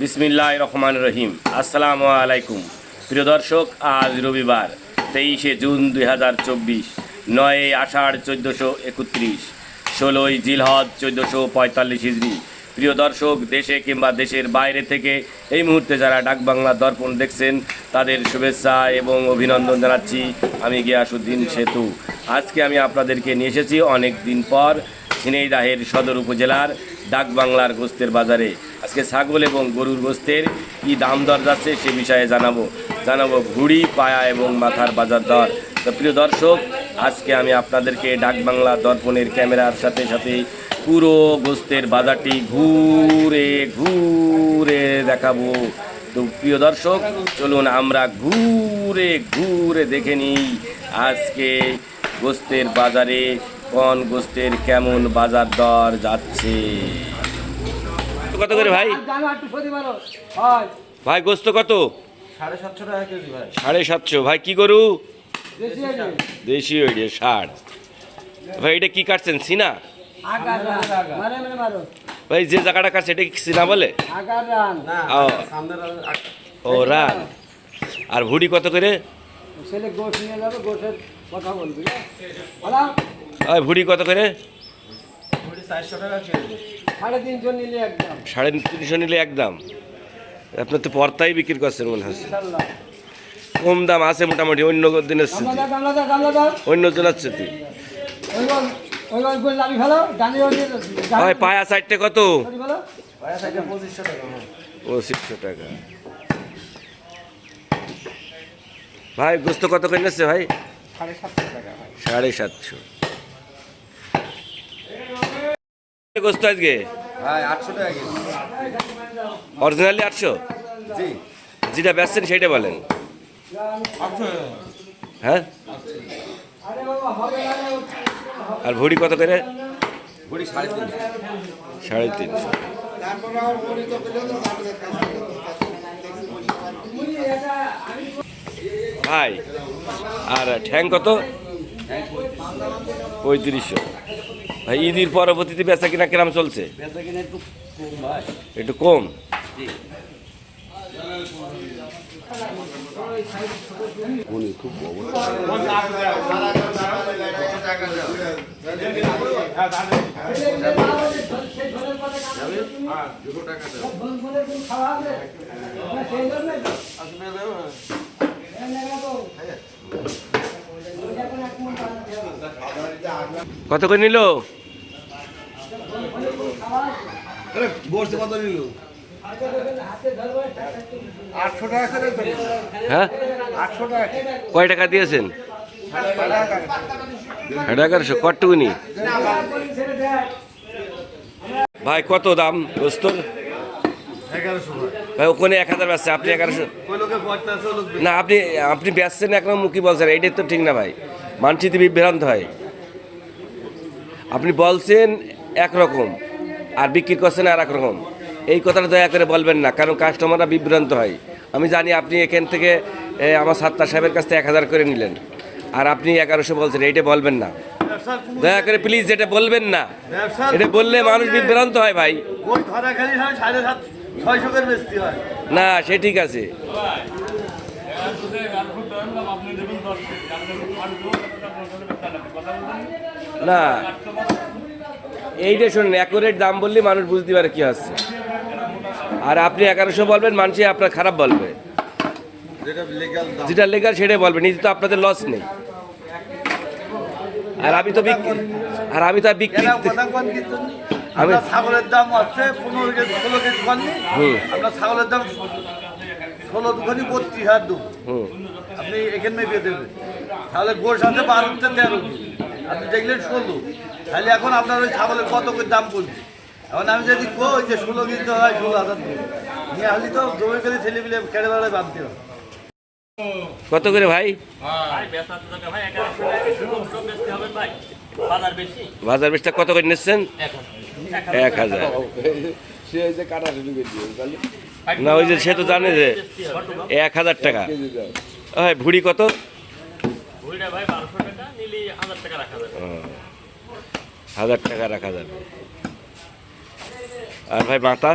বিসমিল্লাহ রহমান রহিম। আসসালামু আলাইকুম। প্রিয় দর্শক, আজ রবিবার তেইশে জুন দুই হাজার চব্বিশ, নয় আষাঢ় চোদ্দোশো একত্রিশ, ষোলোই জিলহদ চোদ্দোশো পঁয়তাল্লিশ হিজড়ি প্রিয় দর্শক, দেশে কিংবা দেশের বাইরে থেকে এই মুহূর্তে যারা ডাকবাংলা দর্পণ দেখছেন, তাদের শুভেচ্ছা এবং অভিনন্দন জানাচ্ছি আমি গিয়াসুদ্দিন সেতু। আজকে আমি আপনাদেরকে নিয়ে এসেছি অনেক দিন পর ঝিনাইদাহের সদর উপজেলার ডাকবাংলার গোস্তের বাজারে। আজকে ছাগল এবং গরুর গোস্তের কি দাম দর যাচ্ছে সে বিষয়ে জানাব। জানাব ভুড়ি, পায়া এবং মাথার বাজার দর। তো প্রিয় দর্শক, আজকে আমি আপনাদেরকে ডাকবাংলা দর্পণের ক্যামেরার সাথে সাথে পুরো গোস্তের বাজারটি ঘুরে ঘুরে দেখাবো। তো প্রিয় দর্শক, চলুন আমরা ঘুরে ঘুরে দেখে নিই আজকে গোস্তের বাজারে কোন গোস্তের কেমন বাজার দর যাচ্ছে? কত করে ভাই? হয় ভাই গোস্ত কত? সাড়ে সাতশো ভাই সাড়ে সাতশো ভাই কি গরু? আছে দেশি ওইটা ষাট। ভাই এটা কি কাটছেন সিনা? আগার রান মারে মারে মারো ভাই যে জায়গাটা কাটছে এটা কি সিনা বলে? আগার রান না ও। ও রান। আর ভুড়ি কত করে? ছেলে নিয়ে যাবে কথা বলবি ওই ভুড়ি কত করে? সাড়ে তিনশো নিলে নিলে একদম। আপনার তো পর্তাই বিক্রি করছেন মনে হচ্ছে। কম দাম আছে মোটামুটি, অন্য দিনের দাও অন্য জনের ওই ভাই পায়া সাইডটা কত? হ্যাঁ পঁচিশশো টাকা। ভাই, গোস্ত কত করে নিচ্ছে ভাই? সাড়ে সাতশো টাকা ভাই সাড়ে সাতশো গোস্ত আজকে? অরিজিনালি আটশো জি। যেটা বেচছেন সেটা বলেন। হ্যাঁ? আরে বাবা হবে না রে। আর ভুড়ি কত করে? সাড়ে তিনশো। সাড়ে তিনশো। ভাই আর ঠ্যাং কত? পঁয়ত্রিশশো। ভাই ঈদের পরবর্তীতে বেচা কিনা কিরাম চলছে? বেচা কিনা একটু কম ভাই। একটু কম? জি বলবলের কোন খাওয়া হবে না সেই জন্য কত করে নিল? কত। হ্যাঁ? কয় টাকা দিয়েছেন? এগারোশো কটুকুনি ভাই কত দাম এগারোশো ভাই। ওখানে এক হাজার বেচছে আপনি এগারোশো না আপনি আপনি বেচছেন একরকম মুখী বলছেন এইটাই তো ঠিক না ভাই। মানসিতে বিভ্রান্ত হয়। আপনি বলছেন একরকম আর বিক্রি করছেন আর একরকম এই কথাটা দয়া করে বলবেন না কারণ কাস্টমাররা বিভ্রান্ত হয়। আমি জানি আপনি এখান থেকে আমার সাত্তার সাহেবের কাছ থেকে এক হাজার করে নিলেন। আর আপনি এগারোশো বলছেন এইটা বলবেন না। দয়া করে প্লিজ যেটা বলবেন না। এটা বললে মানুষ বিভ্রান্ত হয় ভাই। না সে ঠিক আছে। না এইটা শুনুন অ্যাকুরেট দাম বললে মানুষ বুঝতে পারে কি আছে আর আপনি এগারোশো বলবেন মানুষ আপনার খারাপ বলবে। যেটা লিগাল দাম। যেটা লেগাল সেটাই বলবে নিজে তো আপনাদের লস নেই। আর আমি তো বিক্রি আর আমি তো আর বিক্রি আমরা ছাগলের দাম হচ্ছে পনেরো কেজি ষোলো কেজি। আমরা ছাগলের দাম ষোলো দুখানি বত্রিশ হাজার দু হুম। আপনি এখানে মেপে দেবেন। তাহলে গোশ আছে বারো থেকে তেরো আপনি দেখলেন ষোলো। তাহলে এখন আপনার ওই ছাগলের কত করে দাম পড়বে? এখন আমি যদি কই যে ষোলো কিনতে হয় ষোলো হাজার দিয়ে নিয়ে আসলি তো জমি করে ছেলে মিলে কেড়ে বেড়ায় বাদ দিও কত করে ভাই? বাজার বেচটা কত করে নিচ্ছেন? এক হাজার। না ওই যে সে তো জানে যে এক হাজার টাকা। হ্যাঁ ভুড়ি কত? ভুঁড়িটা ভাই বারোশো টাকা নিলে হাজার টাকা রাখা যাবে। হাজার টাকা রাখা যাবে। আর ভাই মাথা?